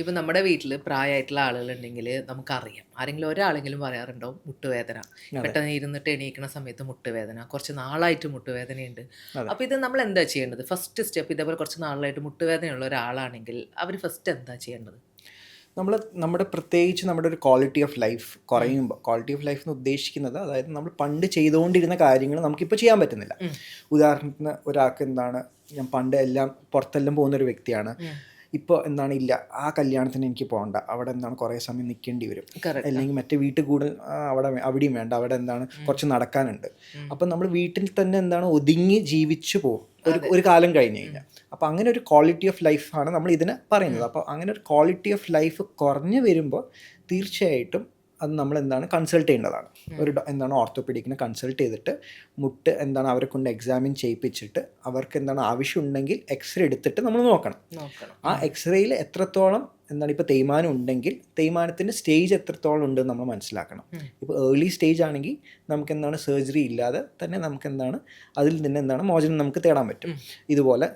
ഇപ്പൊ നമ്മുടെ വീട്ടിൽ പ്രായമായിട്ടുള്ള ആളുകളുണ്ടെങ്കിൽ നമുക്കറിയാം. ആരെങ്കിലും ഒരാളെങ്കിലും പറയാറുണ്ടാവും മുട്ടുവേദന. പെട്ടെന്ന് ഇരുന്നിട്ട് എണീക്കുന്ന സമയത്ത് മുട്ടുവേദന. കുറച്ച് നാളായിട്ട് മുട്ടുവേദനയുണ്ട്. അപ്പം അപ്പൊ ഇത് നമ്മൾ എന്താ ചെയ്യേണ്ടത്? ഫസ്റ്റ് സ്റ്റെപ്പ് ഇതേപോലെ കുറച്ച് നാളായിട്ട് മുട്ടുവേദനയുള്ള ഒരാളാണെങ്കിൽ അവർ ഫസ്റ്റ് എന്താ ചെയ്യേണ്ടത്? നമ്മൾ നമ്മുടെ പ്രത്യേകിച്ച് നമ്മുടെ ഒരു ക്വാളിറ്റി ഓഫ് ലൈഫ് കുറയുമ്പോൾ ക്വാളിറ്റി ഓഫ് ലൈഫ് എന്ന് ഉദ്ദേശിക്കുന്നത് അതായത് നമ്മൾ പണ്ട് ചെയ്തുകൊണ്ടിരുന്ന കാര്യങ്ങൾ നമുക്കിപ്പോൾ ചെയ്യാൻ പറ്റുന്നില്ല. ഉദാഹരണത്തിന് ഒരാൾക്ക് എന്താണ് ഞാൻ പണ്ട് എല്ലാം പുറത്തെല്ലാം പോകുന്ന ഒരു വ്യക്തിയാണ്. ഇപ്പോൾ എന്താണ് ഇല്ല ആ കല്യാണത്തിന് എനിക്ക് പോകണ്ട അവിടെ എന്താണ് കുറേ സമയം നിൽക്കേണ്ടി വരും. അല്ലെങ്കിൽ മറ്റേ വീട്ടിൽ കൂടുതൽ അവിടെ അവിടെയും വേണ്ട. അവിടെ എന്താണ് കുറച്ച് നടക്കാനുണ്ട്. അപ്പം നമ്മൾ വീട്ടിൽ തന്നെ എന്താണ് ഒതുങ്ങി ജീവിച്ചു പോകും. ഒരു ഒരു കാലം കഴിഞ്ഞ് കഴിഞ്ഞാൽ. അപ്പോൾ അങ്ങനെ ഒരു ക്വാളിറ്റി ഓഫ് ലൈഫാണ് നമ്മൾ ഇതിനെ പറയുന്നത്. അപ്പോൾ അങ്ങനെ ഒരു ക്വാളിറ്റി ഓഫ് ലൈഫ് കുറഞ്ഞു വരുമ്പോൾ തീർച്ചയായിട്ടും അത് നമ്മൾ എന്താണ് കൺസൾട്ട് ചെയ്യേണ്ടതാണ്. ഒരു എന്താണ് ഓർത്തോപീഡിക്കിനെ കൺസൾട്ട് ചെയ്തിട്ട് മുട്ട് എന്താണ് അവരെ കൊണ്ട് എക്സാമിൻ ചെയ്യിപ്പിച്ചിട്ട് അവർക്ക് എന്താണ് ആവശ്യമുണ്ടെങ്കിൽ എക്സ്റേ എടുത്തിട്ട് നമ്മൾ നോക്കണം. ആ എക്സ്റേയിൽ എത്രത്തോളം എന്താണ് ഇപ്പോൾ തേയ്മാനം ഉണ്ടെങ്കിൽ തേയ്മാനത്തിന്റെ സ്റ്റേജ് എത്രത്തോളം ഉണ്ട് നമ്മൾ മനസ്സിലാക്കണം. ഇപ്പോൾ ഏർലി സ്റ്റേജ് ആണെങ്കിൽ നമുക്ക് എന്താണ് സർജറി ഇല്ലാതെ തന്നെ നമുക്ക് എന്താണ് അതിൽ നിന്ന് എന്താണ് മോചനം നമുക്ക് തേടാൻ പറ്റും. ഇതുപോലെ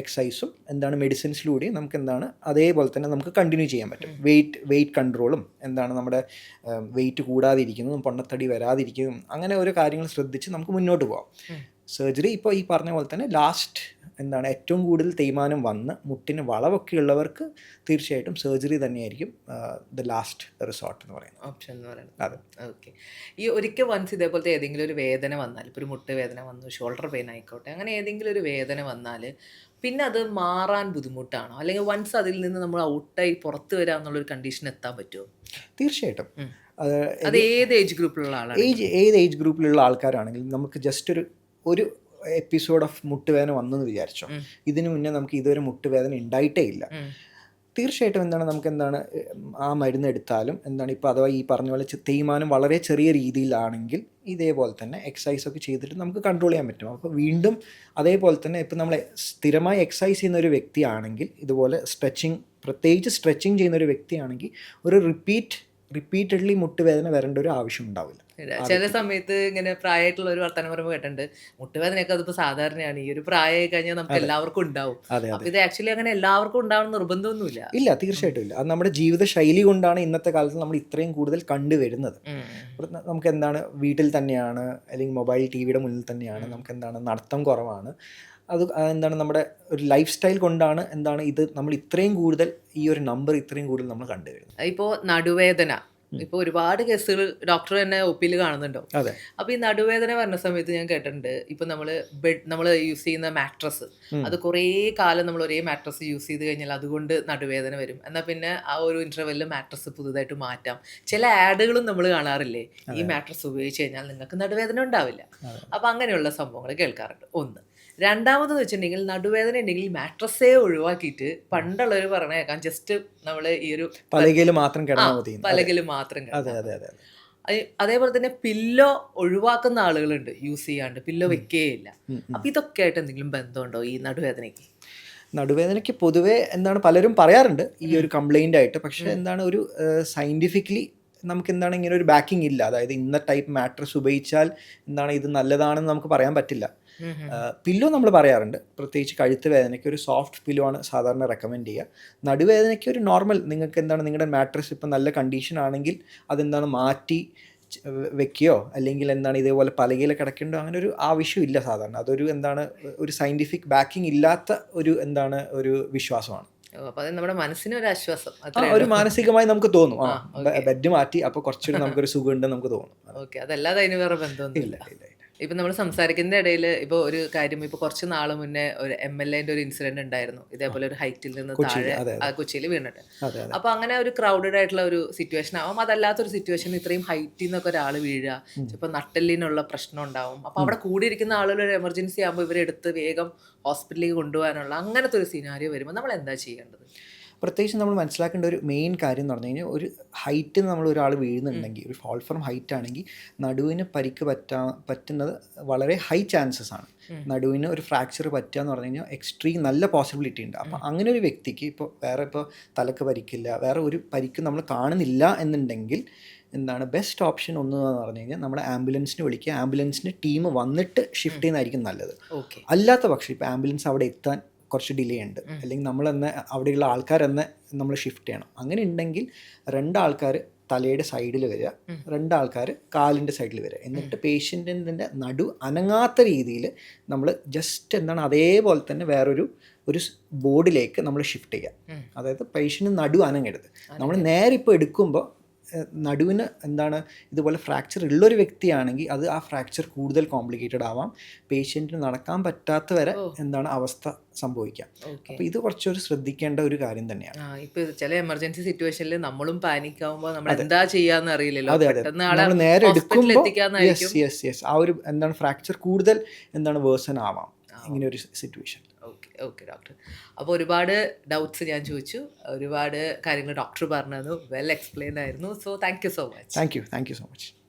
എക്സസൈസും എന്താണ് മെഡിസിൻസിലൂടെയും നമുക്ക് എന്താണ് അതേപോലെ തന്നെ നമുക്ക് കണ്ടിന്യൂ ചെയ്യാൻ പറ്റും. വെയിറ്റ് വെയിറ്റ് കൺട്രോളും എന്താണ് നമ്മുടെ വെയിറ്റ് കൂടാതിരിക്കുന്നതും പൊണ്ണത്തടി വരാതിരിക്കുന്നതും അങ്ങനെ ഓരോ കാര്യങ്ങൾ ശ്രദ്ധിച്ച് നമുക്ക് മുന്നോട്ട് പോകാം. സർജറി ഇപ്പോൾ ഈ പറഞ്ഞ പോലെ തന്നെ ലാസ്റ്റ് എന്താണ് ഏറ്റവും കൂടുതൽ തേയ്മാനം വന്ന് മുട്ടിന് വളവൊക്കെ ഉള്ളവർക്ക് തീർച്ചയായിട്ടും സർജറി തന്നെയായിരിക്കും ദ ലാസ്റ്റ് റിസോർട്ട് എന്ന് പറയുന്നത്. ഓപ്ഷൻ എന്ന് പറയുന്നത്. അതെ. ഓക്കെ ഈ ഒരിക്കൽ വൺസ് ഇതേപോലത്തെ ഏതെങ്കിലും ഒരു വേദന വന്നാൽ ഇപ്പോൾ ഒരു മുട്ട് വേദന വന്നു ഷോൾഡർ പെയിൻ ആയിക്കോട്ടെ അങ്ങനെ ഏതെങ്കിലും ഒരു വേദന വന്നാൽ പിന്നെ അത് മാറാൻ ബുദ്ധിമുട്ടാണോ? അല്ലെങ്കിൽ വൺസ് അതിൽ നിന്ന് നമ്മൾ ഔട്ടായി പുറത്ത് വരാം എന്നുള്ളൊരു കണ്ടീഷൻ എത്താൻ പറ്റുമോ? തീർച്ചയായിട്ടും. അത് ഏത് ഏജ് ഗ്രൂപ്പിലുള്ള ആളാണ്? ഏജ് ഏത് ഏജ് ഗ്രൂപ്പിലുള്ള ആൾക്കാരാണെങ്കിലും നമുക്ക് ജസ്റ്റ് ഒരു ഒരു എപ്പിസോഡ് ഓഫ് മുട്ടുവേദന വന്നെന്ന് വിചാരിച്ചോ. ഇതിനു മുന്നേ നമുക്ക് ഇതുവരെ മുട്ടുവേദന ഉണ്ടായിട്ടേ ഇല്ല. തീർച്ചയായിട്ടും എന്താണ് നമുക്ക് എന്താണ് ആ മരുന്ന് എടുത്താലും എന്താണ് ഇപ്പോൾ അഥവാ ഈ പറഞ്ഞ പോലെ തേയ്മാനം വളരെ ചെറിയ രീതിയിലാണെങ്കിൽ ഇതേപോലെ തന്നെ എക്സസൈസ് ഒക്കെ ചെയ്തിട്ട് നമുക്ക് കൺട്രോൾ ചെയ്യാൻ പറ്റും അപ്പോൾ വീണ്ടും അതേപോലെ തന്നെ ഇപ്പം നമ്മൾ സ്ഥിരമായി എക്സസൈസ് ചെയ്യുന്ന ഒരു വ്യക്തിയാണെങ്കിൽ ഇതുപോലെ സ്ട്രെച്ചിങ് പ്രത്യേകിച്ച് സ്ട്രെച്ചിങ് ചെയ്യുന്ന ഒരു വ്യക്തിയാണെങ്കിൽ ഒരു റിപ്പീറ്റ് റിപ്പീറ്റഡ്ലി മുട്ടുവേദന വരേണ്ട ഒരു ആവശ്യം ഉണ്ടാവില്ല ചില സമയത്ത് ഇങ്ങനെ പ്രായമായിട്ടുള്ള ഒരു വർത്തമാനം പറയുമ്പോൾ കേട്ടിട്ടുണ്ട്. മുട്ടുവേദനയൊക്കെ അതിപ്പോ സാധാരണയാണ്. ഈ ഒരു പ്രായമായി കഴിഞ്ഞാൽ നമുക്ക് എല്ലാവർക്കും ഉണ്ടാവും. അപ്പൊ ഇത് ആക്ച്വലി അങ്ങനെ എല്ലാവർക്കും ഉണ്ടാവണം നിർബന്ധമൊന്നുമില്ല. ഇല്ല തീർച്ചയായിട്ടും ഇല്ല. അത് നമ്മുടെ ജീവിത ശൈലി കൊണ്ടാണ് ഇന്നത്തെ കാലത്ത് നമ്മൾ ഇത്രയും കൂടുതൽ കണ്ടുവരുന്നത്. നമുക്ക് എന്താണ് വീട്ടിൽ തന്നെയാണ് അല്ലെങ്കിൽ മൊബൈൽ ടി വിയുടെ മുന്നിൽ തന്നെയാണ് നമുക്ക് എന്താണ് നടത്തം കുറവാണ്. അത് എന്താണ് നമ്മുടെ ഒരു ലൈഫ് സ്റ്റൈൽ കൊണ്ടാണ് എന്താണ് ഇത് നമ്മൾ ഇത്രയും കൂടുതൽ ഈ ഒരു നമ്പർ ഇത്രയും കൂടുതൽ നമ്മൾ കണ്ടുവരുന്നത്. ഇപ്പോൾ നടുവേദന. ഇപ്പൊ ഒരുപാട് കേസുകൾ ഡോക്ടർ തന്നെ ഒപ്പിയിൽ കാണുന്നുണ്ടോ? അപ്പൊ ഈ നടുവേദന വരുന്ന സമയത്ത് ഞാൻ കേട്ടിട്ടുണ്ട്. ഇപ്പൊ നമ്മൾ ബെഡ് നമ്മൾ യൂസ് ചെയ്യുന്ന മാട്രസ്. അത് കുറേ കാലം നമ്മൾ ഒരേ മാട്രസ് യൂസ് ചെയ്ത് കഴിഞ്ഞാൽ അതുകൊണ്ട് നടുവേദന വരും. എന്നാൽ പിന്നെ ആ ഒരു ഇന്റർവെല്ലിൽ മാട്രസ് പുതുതായിട്ട് മാറ്റാം. ചില ആഡുകളും നമ്മൾ കാണാറില്ലേ? ഈ മാട്രസ് ഉപയോഗിച്ച് കഴിഞ്ഞാൽ നിങ്ങൾക്ക് നടുവേദന ഉണ്ടാവില്ല. അപ്പൊ അങ്ങനെയുള്ള സംഭവങ്ങൾ കേൾക്കാറുണ്ട്. ഒന്ന് രണ്ടാമതെന്ന് വെച്ചിട്ടുണ്ടെങ്കിൽ നടുവേദന ഉണ്ടെങ്കിൽ മാട്രസേ ഒഴിവാക്കിയിട്ട് പണ്ടുള്ളവർ പറഞ്ഞ കേൾക്കാം. ജസ്റ്റ് നമ്മൾ ഈ ഒരു പലകയിൽ മാത്രം കിടന്നാൽ മതി. മാത്രം അതെ അതെ അതെ അതെ. അതേപോലെ തന്നെ പില്ലോ ഒഴിവാക്കുന്ന ആളുകളുണ്ട്. യൂസ് ചെയ്യാണ്ട് പില്ലോ വെക്കേയില്ല. അപ്പൊ ഇതൊക്കെ ആയിട്ട് എന്തെങ്കിലും ബന്ധമുണ്ടോ ഈ നടുവേദനയ്ക്ക്? നടുവേദനയ്ക്ക് പൊതുവേ എന്താണ് പലരും പറയാറുണ്ട്. ഈ ഒരു കംപ്ലൈന്റ് ആയിട്ട്. പക്ഷേ എന്താണ് ഒരു സയന്റിഫിക്കലി നമുക്ക് എന്താണ് ഇങ്ങനെ ഒരു ബാക്കിംഗ് ഇല്ല. അതായത് ഇന്ന ടൈപ്പ് മാട്രസ് ഉപയോഗിച്ചാൽ എന്താണ് ഇത് നല്ലതാണെന്ന് നമുക്ക് പറയാൻ പറ്റില്ല. പില്ലോ നമ്മൾ പറയാറുണ്ട്. പ്രത്യേകിച്ച് കഴുത്ത് വേദനയ്ക്ക് ഒരു സോഫ്റ്റ് പില്ലോ ആണ് സാധാരണ റെക്കമെൻഡ് ചെയ്യുക. നടുവേദനയ്ക്ക് ഒരു നോർമൽ നിങ്ങൾക്ക് എന്താണ് നിങ്ങളുടെ മാട്രസ് ഇപ്പം നല്ല കണ്ടീഷൻ ആണെങ്കിൽ അതെന്താണ് മാറ്റി വെക്കുകയോ അല്ലെങ്കിൽ എന്താണ് ഇതേപോലെ പലകയിൽ കിടക്കേണ്ടോ അങ്ങനെ ഒരു ആവശ്യമില്ല സാധാരണ. അതൊരു എന്താണ് ഒരു സയന്റിഫിക് ബാക്കിംഗ് ഇല്ലാത്ത ഒരു എന്താണ് ഒരു വിശ്വാസമാണ്. നമ്മുടെ മനസ്സിന് ഒരു ആശ്വാസം. ഒരു മാനസികമായി നമുക്ക് തോന്നും. ബെഡ് മാറ്റി അപ്പൊ കുറച്ചുകൂടി നമുക്കൊരു സുഖം ഉണ്ടെന്ന് നമുക്ക് തോന്നും. ഓക്കെ അതല്ലാതെ അതിന് വേറെ ബന്ധമൊന്നുമില്ല. ഇല്ല ഇല്ല ഇല്ല. ഇപ്പൊ നമ്മൾ സംസാരിക്കുന്നതിന്റെ ഇടയിൽ ഇപ്പോൾ ഒരു കാര്യം ഇപ്പോൾ കുറച്ച് നാൾ മുന്നേ ഒരു എം എൽ എന്റെ ഒരു ഇൻസിഡന്റ് ഉണ്ടായിരുന്നു. ഇതേപോലെ ഒരു ഹൈറ്റിൽ നിന്ന് താഴെ കൊച്ചിയിൽ വീണിട്ട്. അതെ അങ്ങനെ ഒരു ക്രൗഡഡ് ആയിട്ടുള്ള ഒരു സിറ്റുവേഷൻ ആവാം. അതല്ലാത്തൊരു സിറ്റുവേഷൻ ഇത്രയും ഹൈറ്റിൽ നിന്നൊക്കെ ഒരാൾ വീഴുക ചിലപ്പോൾ നട്ടെല്ലിനുള്ള പ്രശ്നം ഉണ്ടാവും. അപ്പോൾ അവിടെ കൂടിയിരിക്കുന്ന ആളുകൾ ഒരു എമർജൻസി ആകുമ്പോൾ ഇവരെടുത്ത് വേഗം ഹോസ്പിറ്റലിലേക്ക് കൊണ്ടുപോകാനുള്ള അങ്ങനത്തെ ഒരു സിനാരിയോ വരുമ്പോൾ നമ്മൾ എന്താ ചെയ്യേണ്ടത്? പ്രത്യേകിച്ച് നമ്മൾ മനസ്സിലാക്കേണ്ട ഒരു മെയിൻ കാര്യം എന്ന് പറഞ്ഞു കഴിഞ്ഞാൽ ഒരു ഹൈറ്റിൽ നിന്ന് നമ്മൾ ഒരാൾ വീഴുന്നുണ്ടെങ്കിൽ ഒരു ഫോൾ ഫ്രം ഹൈറ്റ് ആണെങ്കിൽ നടുവിന് പരിക്ക് പറ്റാ പറ്റുന്നത് വളരെ ഹൈ ചാൻസസ് ആണ്. നടുവിന് ഒരു ഫ്രാക്ചർ പറ്റുക എന്ന് പറഞ്ഞു കഴിഞ്ഞാൽ എക്സ്ട്രീം നല്ല പോസിബിലിറ്റി ഉണ്ട്. അപ്പോൾ അങ്ങനെ ഒരു വ്യക്തിക്ക് ഇപ്പോൾ വേറെ ഇപ്പോൾ തലക്ക് പരിക്കില്ല വേറെ ഒരു പരിക്ക് നമ്മൾ കാണുന്നില്ല എന്നുണ്ടെങ്കിൽ എന്താണ് ബെസ്റ്റ് ഓപ്ഷൻ ഒന്ന് എന്ന് പറഞ്ഞു കഴിഞ്ഞാൽ നമ്മുടെ ആംബുലൻസിന് വിളിക്കുക. ആംബുലൻസിന് ടീം വന്നിട്ട് ഷിഫ്റ്റ് ചെയ്യുന്നതായിരിക്കും നല്ലത്. ഓക്കെ. അല്ലാത്ത പക്ഷം ഇപ്പോൾ ആംബുലൻസ് അവിടെ എത്താൻ കുറച്ച് ഡിലേ ഉണ്ട്. അല്ലെങ്കിൽ നമ്മൾ തന്നെ അവിടെയുള്ള ആൾക്കാർ തന്നെ നമ്മൾ ഷിഫ്റ്റ് ചെയ്യണം. അങ്ങനെ ഉണ്ടെങ്കിൽ രണ്ടാൾക്കാർ തലയുടെ സൈഡിൽ വരിക. രണ്ടാൾക്കാർ കാലിന്റെ സൈഡിൽ വരിക. എന്നിട്ട് പേഷ്യന്റിന്റെ നടു അനങ്ങാത്ത രീതിയിൽ നമ്മൾ ജസ്റ്റ് എന്താണ് അതേപോലെ തന്നെ വേറൊരു ഒരു ബോർഡിലേക്ക് നമ്മൾ ഷിഫ്റ്റ് ചെയ്യുക. അതായത് പേഷ്യന്റ് നടു അനങ്ങരുത്. നമ്മൾ നേരെ ഇപ്പോൾ എടുക്കുമ്പോൾ നടുവിന് എന്താണ് ഇതുപോലെ ഫ്രാക്ചർ ഉള്ളൊരു വ്യക്തിയാണെങ്കിൽ അത് ആ ഫ്രാക്ചർ കൂടുതൽ കോംപ്ലിക്കേറ്റഡ് ആവാം. പേഷ്യന്റിന് നടക്കാൻ പറ്റാത്ത വരെ എന്താണ് അവസ്ഥ സംഭവിക്കാം. അപ്പോൾ ഇത് കുറച്ചൊരു ശ്രദ്ധിക്കേണ്ട ഒരു കാര്യം തന്നെയാണ്. ഇപ്പോൾ ഇപ്പൊ ചില എമർജൻസി സിറ്റുവേഷനിൽ നമ്മളും പാനിക് ആവുമ്പോൾ നമ്മൾ എന്താ ചെയ്യാന്ന് അറിയില്ലല്ലോ. അതെ അതെ. നേരെ എടുക്കുമ്പോൾ യെസ് യെസ് യെസ് ആ ഒരു എന്താണ് ഫ്രാക്ചർ കൂടുതൽ എന്താണ് വേഴ്സൺ ആവാം. ഇങ്ങനെ ഒരു സിറ്റുവേഷൻ ഓക്കെ ഓക്കെ ഡോക്ടർ. അപ്പോൾ ഒരുപാട് ഡൗട്ട്സ് ഞാൻ ചോദിച്ചു. ഒരുപാട് കാര്യങ്ങൾ ഡോക്ടർ പറഞ്ഞു വെൽ എക്സ്പ്ലെയിൻ ആയിരുന്നു. So thank you so much thank you thank you so much